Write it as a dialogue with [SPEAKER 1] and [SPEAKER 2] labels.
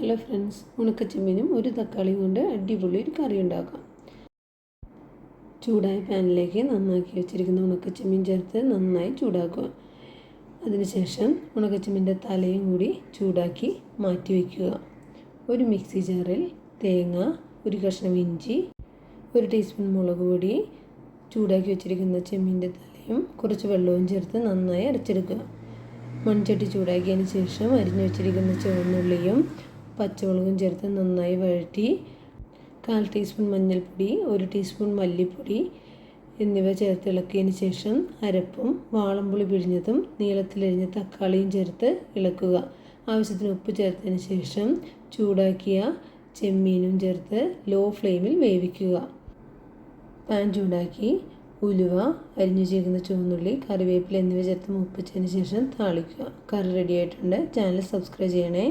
[SPEAKER 1] Hello friends ഉണക്കച്ചമ്മീനും ഒരു തക്കാളിയും കൊണ്ട് അടിപൊളി ഒരു കറി ഉണ്ടാക്കാം. ചൂടായ പാനിലേക്ക് നന്നാക്കി വെച്ചിരിക്കുന്ന ഉണക്കച്ചമ്മീൻ ചേർത്ത് നന്നായി ചൂടാക്കുക. അതിനുശേഷം ഉണക്കച്ചമ്മീന്റെ തലയും കൂടി ചൂടാക്കി മാറ്റി വയ്ക്കുക ഒരു മിക്സി ജാറിൽ തേങ്ങ ഒരു കഷ്ണം ഇഞ്ചി ഒരു ടീസ്പൂൺ മുളക് പൊടി ചൂടാക്കി വെച്ചിരിക്കുന്ന ചെമ്മീന്റെ തലയും കുറച്ച് വെള്ളവും ചേർത്ത് നന്നായി അരച്ചെടുക്കുക. മൺചട്ടി ചൂടാക്കിയതിന് ശേഷം അരിഞ്ഞു വെച്ചിരിക്കുന്ന ചുവന്നുള്ളിയും പച്ചമുളകും ചേർത്ത് നന്നായി വഴറ്റി കാൽ ടീസ്പൂൺ മഞ്ഞൾപ്പൊടി ഒരു ടീസ്പൂൺ മല്ലിപ്പൊടി എന്നിവ ചേർത്ത് ഇളക്കിയതിന് ശേഷം അരപ്പും വാളംപുളി പിഴിഞ്ഞതും നീളത്തിലരിഞ്ഞ തക്കാളിയും ചേർത്ത് ഇളക്കുക. ആവശ്യത്തിന് ഉപ്പ് ചേർത്തതിന് ശേഷം ചൂടാക്കിയ ചെമ്മീനും ചേർത്ത് ലോ ഫ്ലെയിമിൽ വേവിക്കുക. പാൻ ചൂടാക്കി ഉലുവ അരിഞ്ഞു ചേർക്കുന്ന ചുവന്നുള്ളി കറിവേപ്പില എന്നിവ ചേർത്ത് മുപ്പിച്ചതിന് ശേഷം താളിക്കുക. കറി റെഡി ആയിട്ടുണ്ട്. ചാനൽ സബ്സ്ക്രൈബ് ചെയ്യണേ.